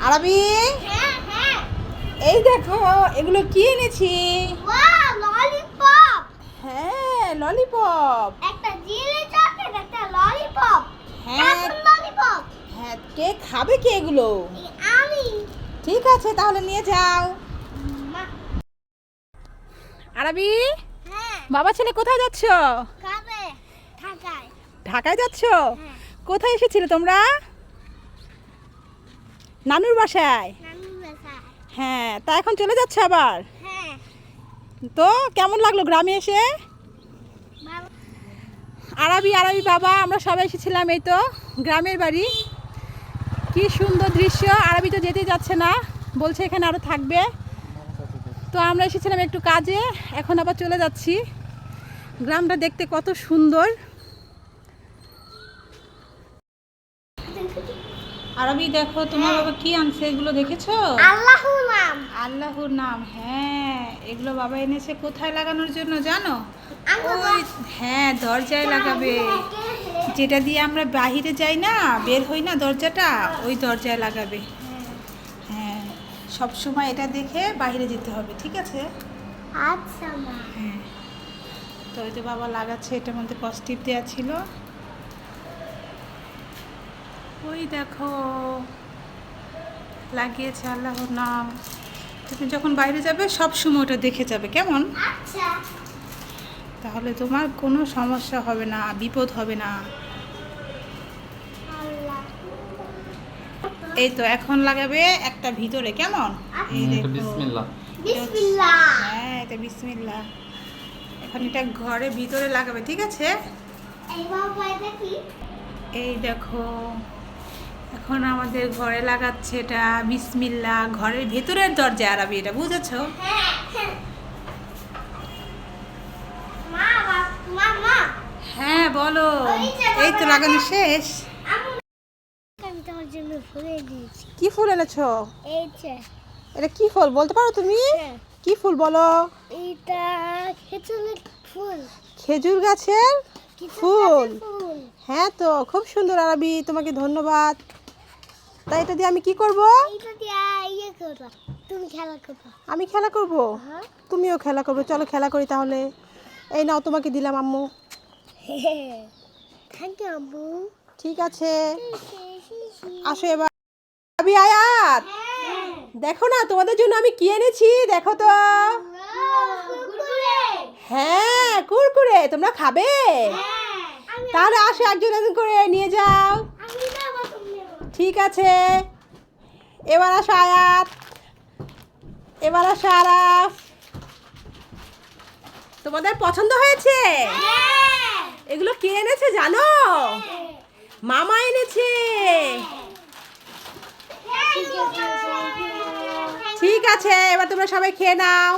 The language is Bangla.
আরবি? হ্যাঁ হ্যাঁ। এই দেখো এগুলো কি এনেছি? ললিপপ হ্যাঁ ললিপপ একটা জিলি চকলেট একটা ললিপপ হ্যাঁ। ললিপপ হ্যাঁ কে খাবে কি এগুলো? আমি। ঠিক আছে তাহলে নিয়ে যাও। আরবি? হ্যাঁ। বাবা ছেলে কোথায় যাচ্ছ? ঢাকায়। ঢাকায় যাচ্ছ? কোথায় এসেছিলে তোমরা? নানুর বাসায়? হ্যাঁ তা এখন চলে যাচ্ছে আবার? হ্যাঁ। তো কেমন লাগল গ্রামে এসে? আরবি আরবি বাবা আমরা সবাই এসেছিলাম এই তো গ্রামের বাড়ি। কি সুন্দর দৃশ্য আরবি তো যেতে যাচ্ছে না বলছে এখানে আরও থাকবে। তো আমরা এসেছিলাম একটু কাজে এখন আবার চলে যাচ্ছি। গ্রামটা দেখতে কত সুন্দর। আরবি দেখো তোমার বাবা কি আনছে? এগুলো দেখেছ? আল্লাহু নাম। আল্লাহর নাম হ্যাঁ। এগুলো বাবা এনেছে কোথায় লাগানোর জন্য জানো? ওই হ্যাঁ দরজায় লাগাবে। যেটা দিয়ে আমরা বাহিরে যাই না বের হই না দরজাটা ওই দরজায় লাগাবে। হ্যাঁ সব সময় এটা দেখে বাইরে যেতে হবে ঠিক আছে? আচ্ছা হ্যাঁ। তো ওই তো বাবা লাগাচ্ছে এটার মধ্যে পজিটিভ দেওয়া ছিল। ওই দেখো লাগিয়েছে আল্লাহর নাম। তুমি যখন বাইরে যাবে সব সময় ওটা দেখে যাবে কেমন? আচ্ছা। তাহলে তোমার কোনো সমস্যা হবে না বিপদ হবে না। এই তো এখন লাগাবে একটা ভিতরে কেমন? এই দেখো। হ্যাঁ এটা বিসমিল্লা এখন এটা ঘরে ভিতরে লাগাবে ঠিক আছে? এই দেখো। এখন আমাদের ঘরে লাগাচ্ছে এটা বিসমিল্লা ঘরের ভেতরের দরজা আরবি এটা বুঝেছ? হ্যাঁ বলো। এই তো লাগানো শেষ। কি ফুল এনেছো? এটা কি ফুল বলতে পারো তুমি? হ্যাঁ। কি ফুল বলো? ফুল। খেজুর ফুল। গাছের ফুল। হ্যাঁ তো খুব সুন্দর আরবি তোমাকে ধন্যবাদ। তাই এটা দিয়ে আমি কি করব? ইয়ে আমি খেলা করব? হ্যাঁ। তুমিও খেলা করবে। চলো খেলা করি তাহলে। এই নাও তোমাকে দিলাম আম্মু। আব্বু ঠিক আছে। আসো এবার। আবি আয়াত! দেখো না তোমাদের জন্য আমি কি এনেছি? দেখো তো। হ্যাঁ কুরকুরে। তোমরা খাবে? তাহলে আসো একজন একজন করে নিয়ে যাও। ঠিক আছে। এবার আসো আয়াত। এবার আসো আরাফ। তোমাদের পছন্দ হয়েছে? এগুলো কে এনেছে জানো? মামা এনেছে। ঠিক আছে এবার তোমরা সবাই খেয়ে নাও।